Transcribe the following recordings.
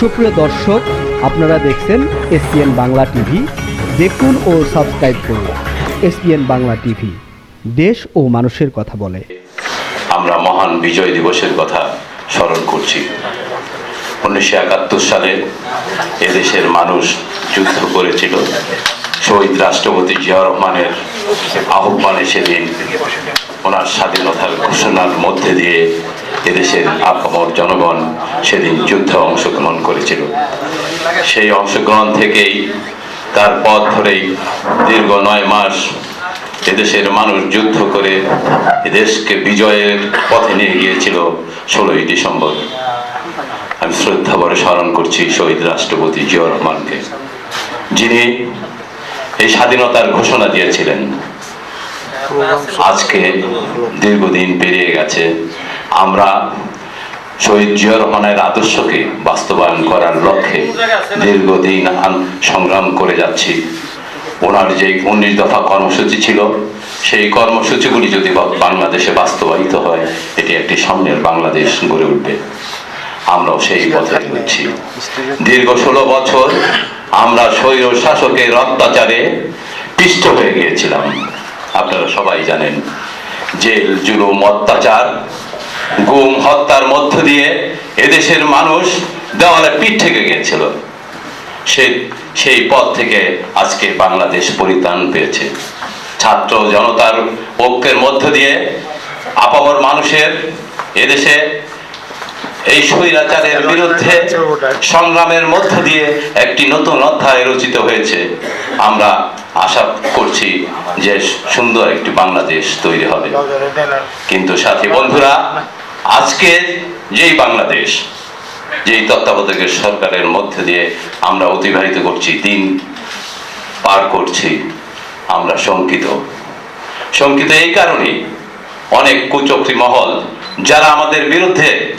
সুপ্রিয় দর্শক, আপনারা দেখছেন এসপিএন বাংলা টিভি। দেখুন ও সাবস্ক্রাইব করুন এসপিএন বাংলা টিভি। দেশ ও মানুষের কথা বলে। আমরা মহান বিজয় দিবসের কথা স্মরণ করছি। উনিশশো একাত্তর সালে এদেশের মানুষ যুদ্ধ করেছিল। শহীদ রাষ্ট্রপতি জিয়া রহমানের আহ্বানে সেদিন ওনার স্বাধীনতার ঘোষণার মধ্যে দিয়ে এদেশের আপামর জনগণ সেদিন যুদ্ধে অংশগ্রহণ করেছিল। সেই অংশগ্রহণ থেকেই তার পথ ধরেই দীর্ঘ নয় মাস এদেশের মানুষ যুদ্ধ করে এদেশকে বিজয়ের পথে নিয়ে গিয়েছিল ষোলোই ডিসেম্বর। আমি শ্রদ্ধা ভরে স্মরণ করছি শহীদ রাষ্ট্রপতি জিয়া রহমানকে, যিনি এই স্বাধীনতার ঘোষণা দিয়েছিলেন। আজকে দীর্ঘদিন পেরিয়ে গেছে। আমরা শহীদ জিয়া রহমানের আদর্শকে বাস্তবায়ন করার লক্ষ্যে দীর্ঘদিন সংগ্রাম করে যাচ্ছি। ওনার যে উনিশ দফা কর্মসূচি ছিল, সেই কর্মসূচিগুলি যদি বাংলাদেশে বাস্তবায়িত হয়, এটি একটি সামনের বাংলাদেশ গড়ে উঠবে। আমরাও সেই পথে এগোচ্ছি। দীর্ঘ ষোলো বছর আমরা স্বৈর শাসকের অত্যাচারে পিষ্ট হয়ে গিয়েছিলাম। আপনারা সবাই জানেন, জেল, জুলুম, অত্যাচার গুম হত্যার মধ্য দিয়ে এদেশের মানুষ দেওয়ালে পিঠ থেকে গিয়েছিল সেই সেই পথ থেকে আজকে বাংলাদেশ পরিত্রাণ পেয়েছে। ছাত্র জনতার ঐক্যের মধ্য দিয়ে আপামর মানুষের এদেশে এই স্বৈরাচারের বিরুদ্ধে সংগ্রামের মধ্য দিয়ে একটি নতুন অধ্যায় রচিত হয়েছে। আমরা আশা করছি যে সুন্দর একটি বাংলাদেশ তৈরি হবে। কিন্তু সাথী বন্ধুরা আজকে যেই বাংলাদেশ, যেই তত্ত্বাবধায়কের সরকারের মধ্যে দিয়ে আমরা অতিবাহিত করছি, দিন পার করছি, আমরা শঙ্কিত। শঙ্কিত এই কারণে অনেক কুচক্রী মহল যারা আমাদের বিরুদ্ধে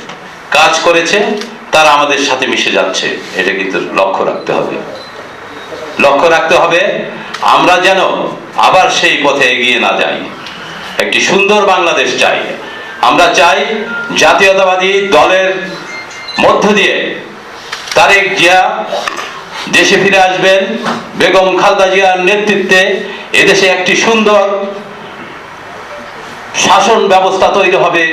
কাজ করেছে, তারা আমাদের সাথে মিশে যাচ্ছে। এটা কিন্তু লক্ষ্য রাখতে হবে। লক্ষ্য রাখতে হবে, আমরা যেন আবার সেই পথে এগিয়ে না যাই। একটি সুন্দর বাংলাদেশ চাই। আমরা চাই জাতীয়তাবাদী দলের মধ্য দিয়ে তারেক জিয়া দেশে ফিরে আসবেন, বেগম খালদা জিয়ার নেতৃত্বে এদেশে একটি সুন্দর শাসন ব্যবস্থা তৈরি হবে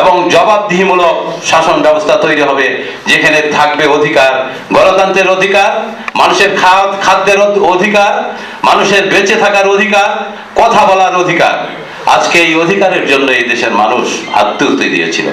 এবং জবাবদিহিমূলক শাসন ব্যবস্থা তৈরি হবে, যেখানে থাকবে অধিকার, গণতন্ত্রের অধিকার, মানুষের খাদ, খাদ্যের অধিকার, মানুষের বেঁচে থাকার অধিকার, কথা বলার অধিকার। আজকে এই অধিকারের জন্য এই দেশের মানুষ হাত তুলতে দিয়েছিল।